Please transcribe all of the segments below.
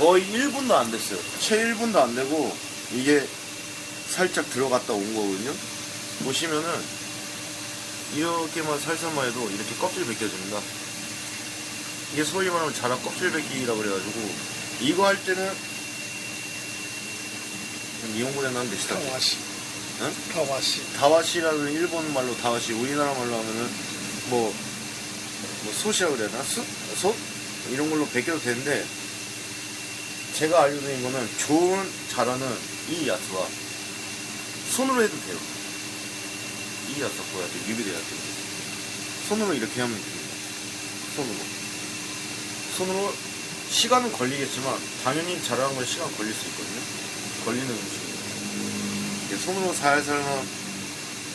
거의 1분도 안 됐어요. 채 1분도 안 되고 이게 살짝 들어갔다 온 거거든요. 보시면은 이렇게만 살살만 해도 이렇게 껍질 벗겨집니다. 이게 소위 말하면 자랑 껍질 벗기라 그래가지고 이거 할 때는 미용고에 난 데시다. 다와시. 응? 다와시. 다와시라는 일본 말로 다와시, 우리나라 말로 하면은 뭐, 뭐 솥이라고 그래야 되나? 솥? 솥? 이런 걸로 벗겨도 되는데 제가 알려드린 거는 좋은 자라는 이 야스와 손으로 해도 돼요. 이 야스 뭐야? 유비대 야스. 손으로 이렇게 하면 됩니다. 손으로. 손으로 시간은 걸리겠지만 당연히 자라는 건 시간 걸릴 수 있거든요. 걸리는. 이렇게 손으로 살살만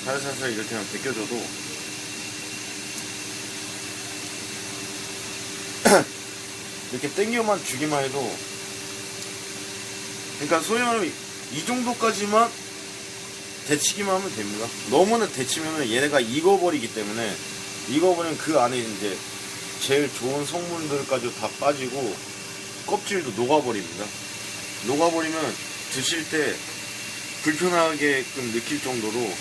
살살살 이렇게만 벗겨줘도 이렇게 땡겨만 주기만 해도 그러니까 소위 말하면 이 정도까지만 데치기만 하면 됩니다. 너무나 데치면은 얘네가 익어버리기 때문에 익어버리면 그 안에 이제 제일 좋은 성분들까지 다 빠지고 껍질도 녹아버립니다. 녹아버리면 드실 때 불편하게끔 느낄 정도로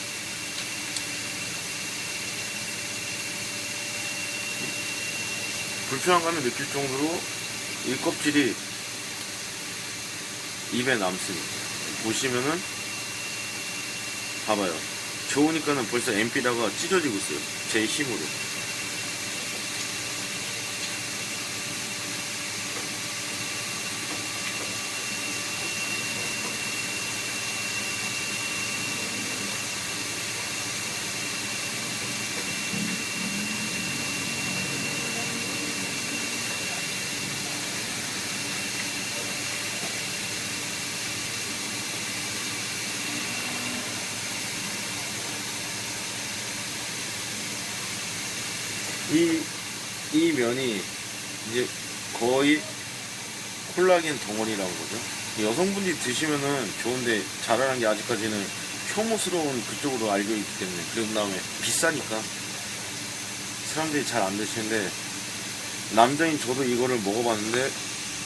불편한 감을 느낄 정도로 이 껍질이 입에 남습니다. 보시면은 봐봐요. 좋으니까는 벌써 엠피다가 찢어지고 있어요. 제 힘으로. 이, 이 면이 이제 거의 콜라겐 덩어리라고 그러죠. 여성분들이 드시면은 좋은데 자라는 게 아직까지는 혐오스러운 그쪽으로 알고 있기 때문에 그런 다음에 비싸니까 사람들이 잘 안 드시는데 남자인 저도 이거를 먹어봤는데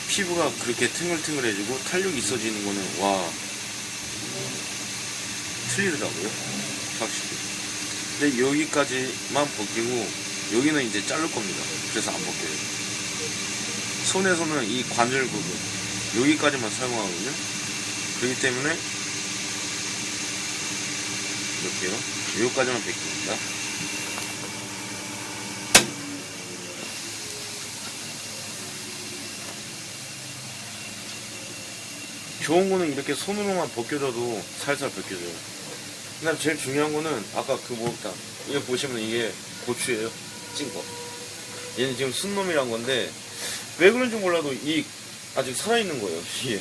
피부가 그렇게 탱글탱글해지고 탄력이 있어지는 거는 와 틀리더라고요 확실히 근데 여기까지만 벗기고 여기는 이제 자를 겁니다. 그래서 안 벗겨요. 손에서는 이 관절 부분 여기까지만 사용하거든요. 그렇기 때문에 이렇게요. 여기까지만 벗깁니다. 좋은 거는 이렇게 손으로만 벗겨져도 살살 벗겨져요. 근데 제일 중요한 거는 아까 그 뭐다 이거 보시면 이게 고추예요. 찐 거. 얘는 지금 순놈이란 건데 왜 그런지 몰라도 이 아직 살아있는 거예요. 이게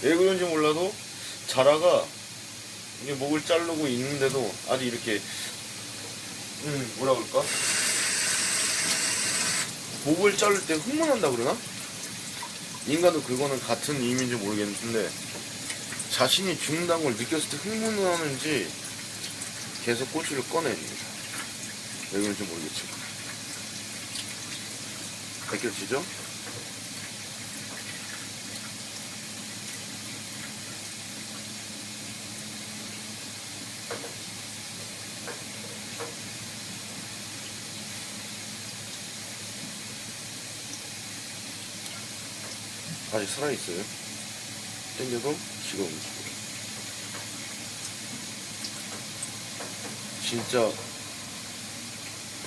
왜 그런지 몰라도 자라가 이게 목을 자르고 있는데도 아직 이렇게 음 뭐라 그럴까 목을 자를 때 흥분한다 그러나? 인간도 그거는 같은 의미인지 모르겠는데 자신이 죽는다는 걸 느꼈을 때 흥분을 하는지 계속 고추를 꺼내줍니다. 왜 그런지 모르겠지만. 느껴지죠? 아직 살아있어요. 땡겨도 지금. 진짜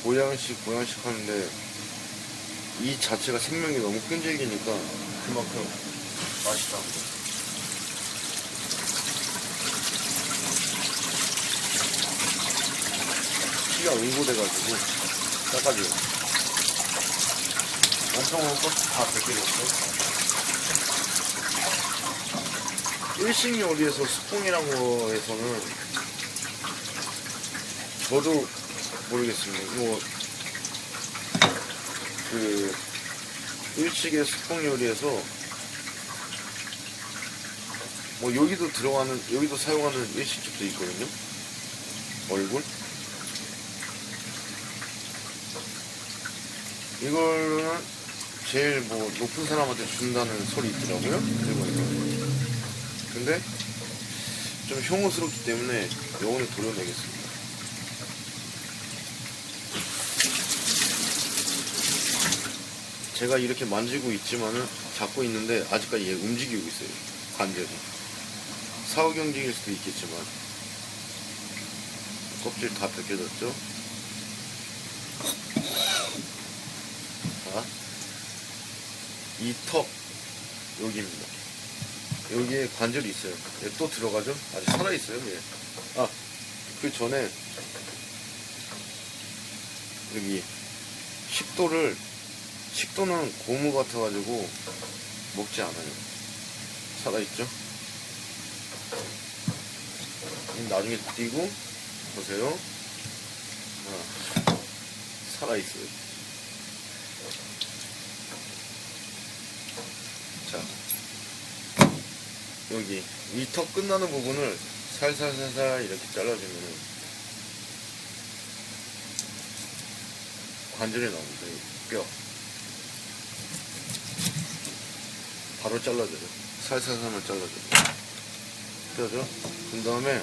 보양식 보양식 하는데 이 자체가 생명이 너무 끈질기니까 그만큼 맛있다. 피가 응고돼가지고 싸가지고 엄청 먹고 다 벗겨졌어. 일식 요리에서 스풍이란 거에서는 저도 모르겠습니다. 뭐, 그, 일식의 스풍 요리에서, 뭐, 여기도 들어가는, 여기도 사용하는 일식집도 있거든요. 얼굴. 이거는 제일 뭐 높은 사람한테 준다는 소리 있더라고요. 일본에서. 근데 좀 혐오스럽기 때문에 요거는 도려내겠습니다. 제가 이렇게 만지고 있지만은 잡고 있는데 아직까지 얘 움직이고 있어요. 관절이. 사후경직일 수도 있겠지만 껍질 다 벗겨졌죠? 자, 이 턱 여기입니다. 여기에 관절이 있어요. 얘 또 들어가죠? 아직 살아있어요, 얘. 아, 그 전에 여기 식도를 식도는 고무 같아가지고 먹지 않아요. 살아있죠? 나중에 띄고 보세요. 아, 살아있어요. 자, 여기 이 턱 끝나는 부분을 살살살살 이렇게 잘라주면은 관절이 나옵니다. 이 뼈. 바로 잘라줘요. 살살살만 잘라줘요. 뼈죠? 그 다음에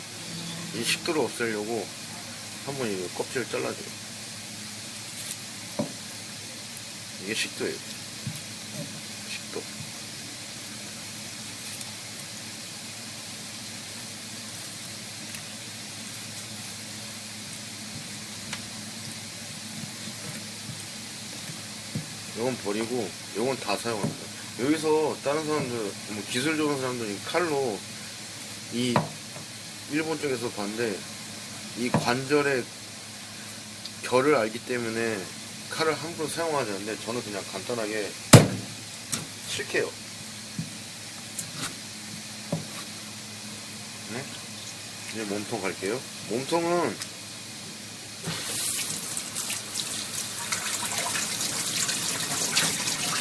이 식도를 없애려고 한번 이거 껍질을 잘라줘요. 이게 식도예요. 식도. 요건 버리고 요건 다 사용합니다. 여기서 다른 사람들 뭐 기술 좋은 사람들이 칼로 이 일본 쪽에서 봤는데 이 관절의 결을 알기 때문에 칼을 함부로 사용하지 않는데 저는 그냥 간단하게 칠게요. 네? 이제 몸통 갈게요. 몸통은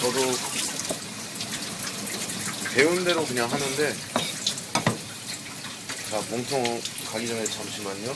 저도 배운 대로 그냥 하는데 자 몸통 가기 전에 잠시만요